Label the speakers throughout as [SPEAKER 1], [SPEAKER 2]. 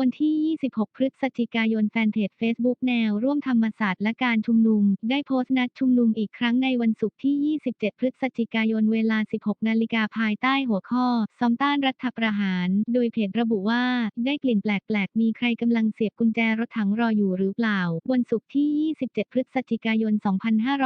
[SPEAKER 1] วันที่ 26 พฤศจิกายนแฟนเพจ Facebook แนวร่วมธรรมศาสตร์และการชุมนุม ได้โพสต์นัดชุมนุมอีกครั้งในวันศุกร์ที่ 27 พฤศจิกายนเวลา 16 นาฬิกาภายใต้หัวข้อซ้อมต้านรัฐประหาร โดยเพจระบุว่า ได้กลิ่นแปลกๆ มีใครกำลังเสียบกุญแจรถถังรออยู่หรือเปล่า วันศุกร์ที่ 27 พฤศจิกายน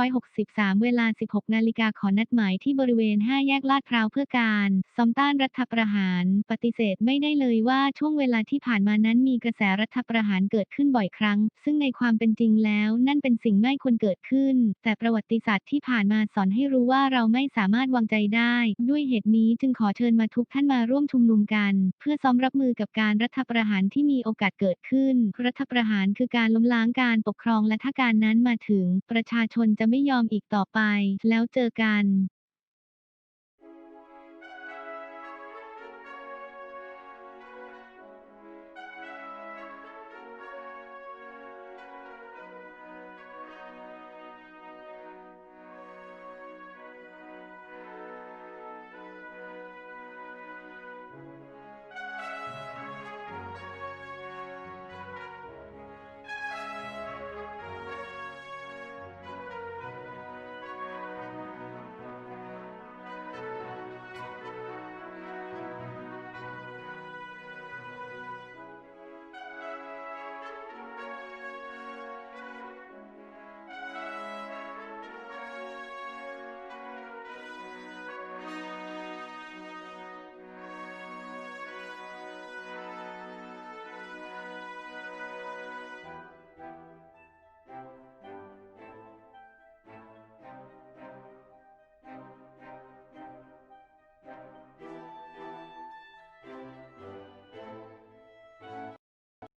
[SPEAKER 1] 2563 เวลา 16 นาฬิกาขอนัดหมายที่บริเวณ 5 แยกลาดพร้าวเพื่อการซ้อมต้านรัฐประหาร ปฏิเสธไม่ได้เลยว่าช่วงเวลาที่ผ่านมานั้นมีกระแสรัฐประหารเกิดขึ้นบ่อยครั้ง ซึ่งในความเป็นจริงแล้วนั่นเป็นสิ่งไม่ควรเกิดขึ้น แต่ประวัติศาสตร์ที่ผ่านมาสอนให้รู้ว่าเราไม่สามารถวางใจได้ ด้วยเหตุนี้จึงขอเชิญมาทุกท่านมาร่วมชุมนุมกัน เพื่อซ้อมรับมือกับการรัฐประหารที่มีโอกาสเกิดขึ้น รัฐประหารคือการล้มล้างการปกครองและถ้าการนั้นมาถึง ประชาชนจะไม่ยอมอีกต่อไป แล้วเจอกัน